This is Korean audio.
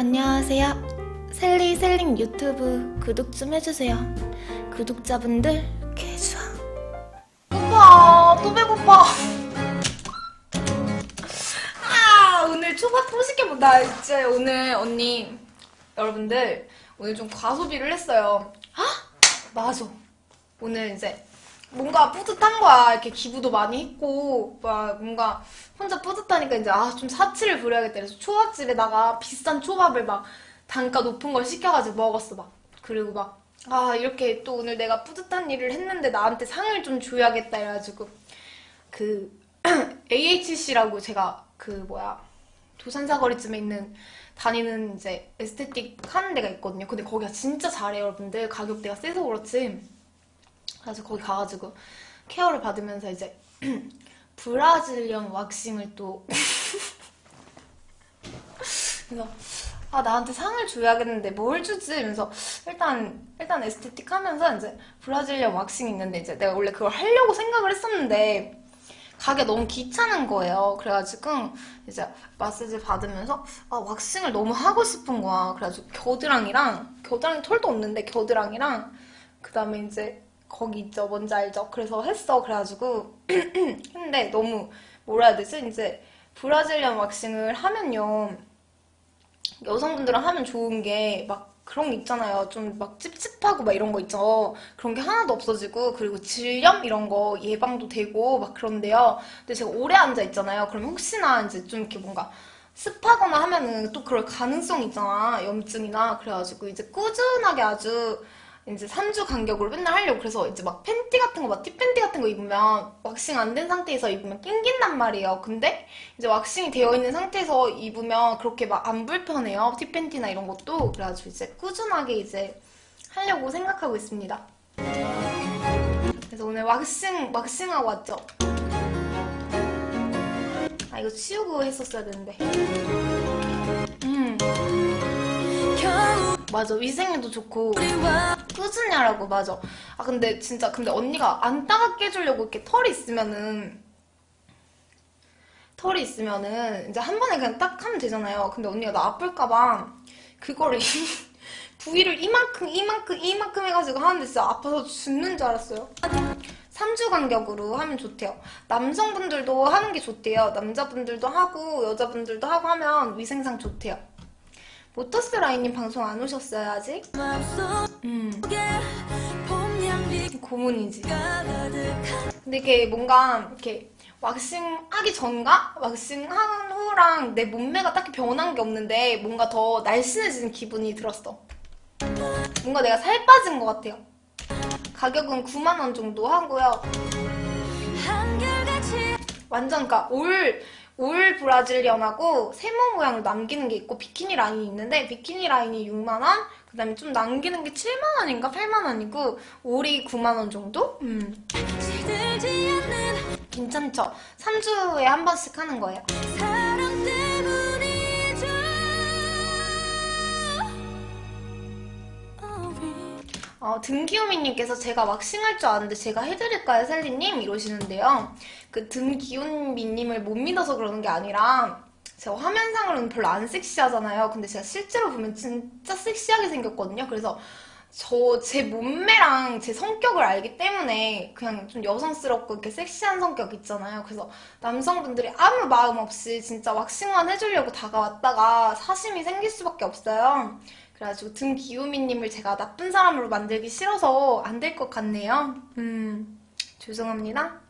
안녕하세요. 셀리 셀링 유튜브 구독 좀 해주세요. 구독자분들 개좋아. 배고파 또 배고파 아 오늘 초밥 또 시켜본다 이제 오늘 언니 여러분들 오늘 좀 과소비를 했어요 아 맞아 오늘 이제 뭔가 뿌듯한 거야 이렇게 기부도 많이 했고 막 뭔가 혼자 뿌듯하니까 이제 아 좀 사치를 부려야겠다 그래서 초밥집에다가 비싼 초밥을 막 단가 높은 걸 시켜가지고 먹었어 막 그리고 막 아 이렇게 또 오늘 내가 뿌듯한 일을 했는데 나한테 상을 좀 줘야겠다 해가지고 그 AHC라고 제가 그 뭐야 도산사거리쯤에 있는 다니는 이제 에스테틱 하는 데가 있거든요. 근데 거기가 진짜 잘해요, 여러분들. 가격대가 세서 그렇지. 그래서 거기 가가지고 케어를 받으면서 이제 브라질리언 왁싱을 또 그래서 아 나한테 상을 줘야겠는데 뭘 주지? 이러면서 일단 일단 에스테틱 하면서 이제 브라질리언 왁싱 있는데 이제 내가 원래 그걸 하려고 생각을 했었는데 가게 너무 귀찮은 거예요. 그래가지고 이제 마사지 받으면서 아 왁싱을 너무 하고 싶은 거야. 그래가지고 겨드랑이랑 겨드랑이 털도 없는데 겨드랑이랑 그 다음에 이제 거기 있죠. 뭔지 알죠? 그래서 했어. 그래가지고 했는데 너무 뭐라 해야 되지? 이제 브라질리언 왁싱을 하면요. 여성분들은 하면 좋은 게 막 그런 게 있잖아요. 좀 막 찝찝하고 막 이런 거 있죠. 그런 게 하나도 없어지고 그리고 질염 이런 거 예방도 되고 막 그런데요. 근데 제가 오래 앉아 있잖아요. 그럼 혹시나 이제 좀 이렇게 뭔가 습하거나 하면은 또 그럴 가능성이 있잖아. 염증이나 그래가지고 이제 꾸준하게 아주 이제 3주 간격으로 맨날 하려고 그래서 이제 막 팬티 같은 거, 막 티-팬티 같은 거 입으면 왁싱 안 된 상태에서 입으면 낑긴단 말이에요. 근데 이제 왁싱이 되어 있는 상태에서 입으면 그렇게 막 안 불편해요. 티-팬티나 이런 것도. 그래가지고 이제 꾸준하게 이제 하려고 생각하고 있습니다. 그래서 오늘 왁싱, 왁싱하고 왔죠. 아, 이거 치우고 했었어야 되는데. 맞아. 위생에도 좋고. 꾸준히 하라고 맞아. 아 근데 진짜 근데 언니가 안 따갑게 해주려고 이렇게 털이 있으면은 털이 있으면은 이제 한 번에 그냥 딱 하면 되잖아요. 근데 언니가 나 아플까봐 그거를 부위를 이만큼 이만큼 이만큼 해가지고 하는데 진짜 아파서 죽는 줄 알았어요. 3주 간격으로 하면 좋대요. 남성분들도 하는 게 좋대요. 남자분들도 하고 여자분들도 하고 하면 위생상 좋대요. 모터스 라인님 방송 안 오셨어요 아직? 음. 고문이지. 근데 이게 뭔가 이렇게 왁싱 하기 전과 왁싱 한 후랑 내 몸매가 딱히 변한 게 없는데 뭔가 더 날씬해지는 기분이 들었어. 뭔가 내가 살 빠진 것 같아요. 가격은 9만 원 정도 하고요. 완전 그러니까 올, 올 브라질리언하고 세모 모양을 남기는 게 있고 비키니 라인이 있는데 비키니 라인이 6만 원, 그다음에 좀 남기는 게 7만 원인가 8만 원이고 올이 9만 원 정도? 음. 괜찮죠? 3주에 한 번씩 하는 거예요. 어, 등기호미님께서 제가 왁싱할 줄 아는데 제가 해드릴까요, 셀리님? 이러시는데요. 그 등기훈미님을 못 믿어서 그러는 게 아니라 제가 화면상으로는 별로 안 섹시하잖아요. 근데 제가 실제로 보면 진짜 섹시하게 생겼거든요. 그래서 저 제 몸매랑 제 성격을 알기 때문에 그냥 좀 여성스럽고 이렇게 섹시한 성격 있잖아요. 그래서 남성분들이 아무 마음 없이 진짜 왁싱만 해주려고 다가왔다가 사심이 생길 수밖에 없어요. 그래가지고 등기우미님을 제가 나쁜 사람으로 만들기 싫어서 안 될 것 같네요. 음, 죄송합니다.